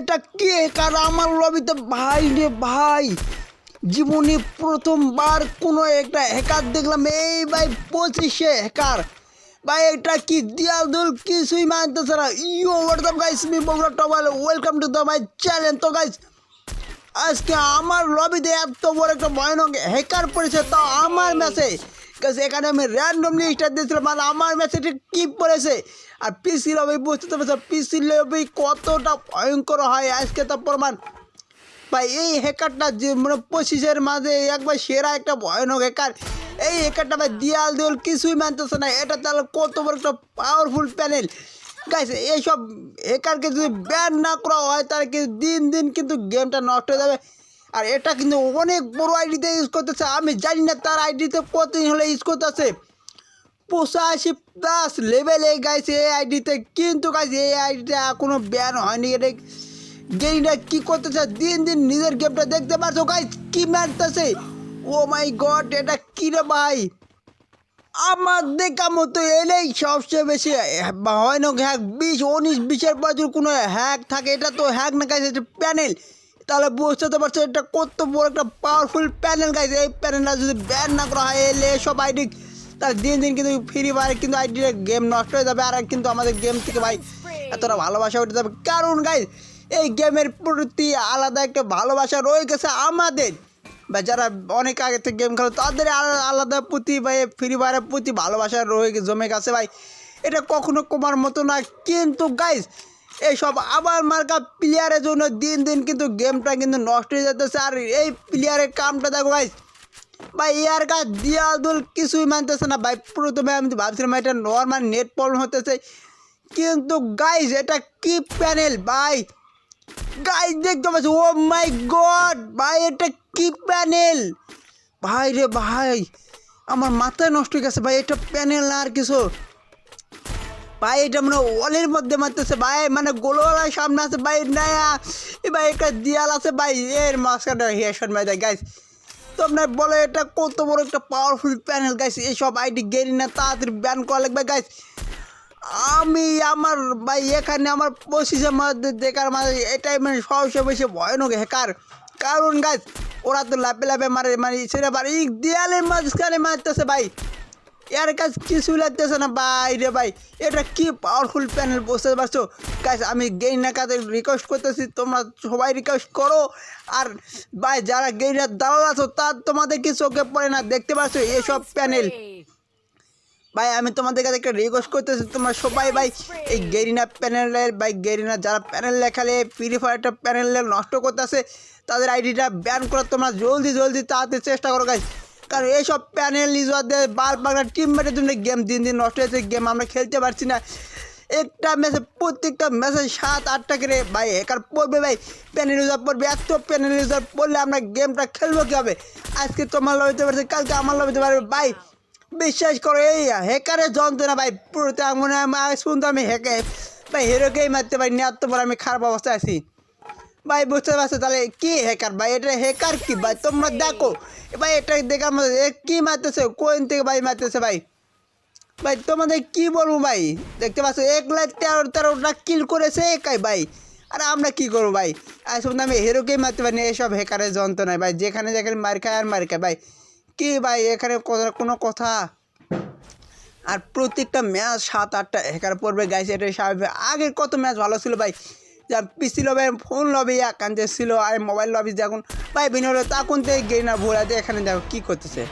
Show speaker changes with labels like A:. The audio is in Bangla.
A: এটা কে? কার আমার লবিতে ভাই রে ভাই, জীবনে প্রথমবার কোনো একটা হ্যাকার দেখলাম। এই ভাই পঁচিশে হ্যাকার ভাই, এটা কি দিয়াল দুল কিছুই মানতেছে না। You WhatsApp guys me Bogura টবাল welcome to the my channel তো গাইস আজকে আমার লবিতে এত বড় একটা ভয়ানক হ্যাকার পড়েছে। তাও আমার ম্যাচে এখানে আমি র্যান্ডমলি স্টার দিয়েছিলাম আর আমার ম্যাচে কি পড়েছে? আর পিসি লবি বুঝতে পারছ পিসি লবি কতটা ভয়ঙ্কর হয়, আজকে তো প্রমাণ। ভাই, এই হ্যাকারটা যে মানে পঁচিশের মাঝে একবার সেরা একটা ভয়ানক হ্যাকার এই হ্যাকারটা ভাই দিয়াল দেওয়াল কিছুই মানতেছে না, এটা তাহলে কত বড় একটা পাওয়ারফুল প্যানেল গাইছে এইসব হ্যাকারকে যদি ব্যান না করা হয়, তাহলে কিন্তু দিন দিন কিন্তু গেমটা নষ্ট হয়ে যাবে। আর এটা কিন্তু অনেক বড় আইডিতে ইউজ করতেছে। আমি জানি না তার আইডিতে কতদিন হলে ইউজ করতেছে। পঁচাশি প্লাস লেভেলে গাইছে এই আইডিতে কিন্তু গাইছে এই আইডিতে এখনও ব্যান হয়নি। এটা গেমটা কি করতেছে। দিন দিন নিজের গেমটা দেখতে পারছ গাইস কি মারতেছে? ও মাই গড এটা কি রে ভাই? আমার দেখা মতো এলেই সবচেয়ে বেশি হয় না হ্যাক বিশ, উনিশ, বিশের বছর কোনো হ্যাক থাকে, এটা তো হ্যাক না গাইছে প্যানেল তাহলে বুঝতে পারছ এটা কত বড় একটা পাওয়ারফুল প্যানেল গাইছে এই প্যানেলটা যদি ব্যান না করা হয় এলে সব আইডি তাহলে দিন দিন কিন্তু ফ্রি ফায়ার কিন্তু আইডি গেম নষ্ট হয়ে যাবে। আর কিন্তু আমাদের গেম থেকে ভাই এতটা ভালোবাসা উঠে যাবে। কারণ গাইজ এই গেমের প্রতি আলাদা একটা ভালোবাসা রয়ে গেছে আমাদের। বা যারা অনেক আগে থেকে গেম খেলো, তাদের আলা- আলাদা প্রতি ভাই ফ্রি ফায়ারের প্রতি ভালোবাসা রয়ে জমে গেছে, ভাই। এটা কখনো কমার মতো না। কিন্তু গাইজ এইসব আবার মার্কা প্লেয়ারের জন্য দিন দিন কিন্তু গেমটা কিন্তু নষ্ট হয়ে যেতেছে আর এই প্লেয়ারের কামটা দেখো ভাই ভাই ইয়ার কাজ দিয়াদুল কিছুই মানতেছে না। ভাই, প্রথমে আমি ভাবছিলাম এটা নর্মাল নেট প্রবলেম হতেছে কিন্তু গাইজ এটা কি প্যানেল ভাই? গাইজ দেখতে পাচ্ছি ও মাই গড ভাই, এটা কি প্যানেল ভাই রে ভাই, আমার মাথায় নষ্ট হয়ে গেছে ভাই, এটা প্যানেল না আর কিছু। ভাই, এটা মানে ওয়ালের মধ্যে মারতেছে ভাই মানে গোলওয়ালার সামনে আছে ভাই না এ ভাই, একটা দিয়াল আছে ভাই, এর মাঝখানে হেয়ারশট মাই দেয় গাইজ তোমরা বলো এটা কত বড় একটা পাওয়ারফুল প্যানেল গাইস এইসব আইডি গেরি না, তাড়াতাড়ি ব্যান করা লাগবে গাইস আমি আমার ভাই, এখানে আমার পঁচিশের মধ্যে দেখার মাঝে এটাই মানে সবচেয়ে বেশি ভয়ানক হ্যাকার কারণ গাইস ওরা তো লাপে লাপে মারে মানে সেটা বাড়ি দেয়ালের মাঝখানে মারতেছে ভাই। এর কাজ কিছু লাগতেছে না, ভাই রে ভাই। এটা কি পাওয়ারফুল প্যানেল বুঝতে পারছ? গাইস আমি গেইনার কাছে রিকোয়েস্ট করতেছি, তোমরা সবাই রিকোয়েস্ট করো। আর ভাই, যারা গেইনার দালাল আছো, তার তোমাদের কি চোখে পড়ে না? দেখতে পাচ্ছ এসব প্যানেল ভাই, আমি তোমাদের কাছে একটা রিকোয়েস্ট করতেছি, তোমরা সবাই ভাই, এই গেরিনা প্যানেলের ভাই গেরিনা যারা প্যানেল লেখালে ফ্রি ফায়ারটা প্যানেল নষ্ট করতেছে, তাদের আইডিটা ব্যান করার তোমরা জলদি জলদি তাড়াতাড়ি চেষ্টা করো গাইস কারণ এইসব প্যানেল ইউজারদের বার বাংলা টিম মেটের জন্য গেম দিন দিন নষ্ট হয়েছে গেম আমরা খেলতে পারছি না। একটা ম্যাচে প্রত্যেকটা ম্যাচে সাত, আটটা করে ভাই, একার পড়বে ভাই, প্যানেল ইউজার পড়বে, এত প্যানেল ইউজার পড়লে আমরা গেমটা খেলব কীভাবে? আজকে তোমার লাভ হতে পারছে, কালকে আমার লবিতে পারবে। ভাই, বিশ্বাস করো, এই হ্যাকারের যন্ত্রণা ভাই পুরোতে আমি শুনতো আমি হ্যাকে ভাই হিরোকেই মারতে পারি না, এত আমি খারাপ অবস্থায় আছি। ভাই, বুঝতে পারছ? তাহলে কি হ্যাকার ভাই, এটা হ্যাকার কি? ভাই, তোমরা দেখো। ভাই, এটা দেখে আমার এ কি মারতেছে? কোন থেকে ভাই মারতেছে ভাই? ভাই, তোমাদের কি বলব ভাই? দেখতে পাচ্ছ, এক লাখ তেরো তেরোটা কিল করেছে একাই ভাই। আর আমরা কি করব ভাই? আর আসুন আমি হিরোকেই মারতে পারি না, এসব হ্যাকারের যন্ত্রণায় ভাই। যেখানে যেখানে মার খায় আর মার খায় ভাই। কি ভাই, এখানে কোনো কথা? আর প্রত্যেকটা ম্যাচ সাত, আটটা হ্যাকার পড়বে। গাইছে এটা স্বাভাবিক। আগের কত ম্যাচ ভালো ছিল ভাই? যা পিসি লবে, ফোন লবি একান্তে ছিল, আর মোবাইল লবি যখন ভাই বিনোদ তখন থেকে গেই না ভোলাতে এখানে দেখো, কী করতেছে?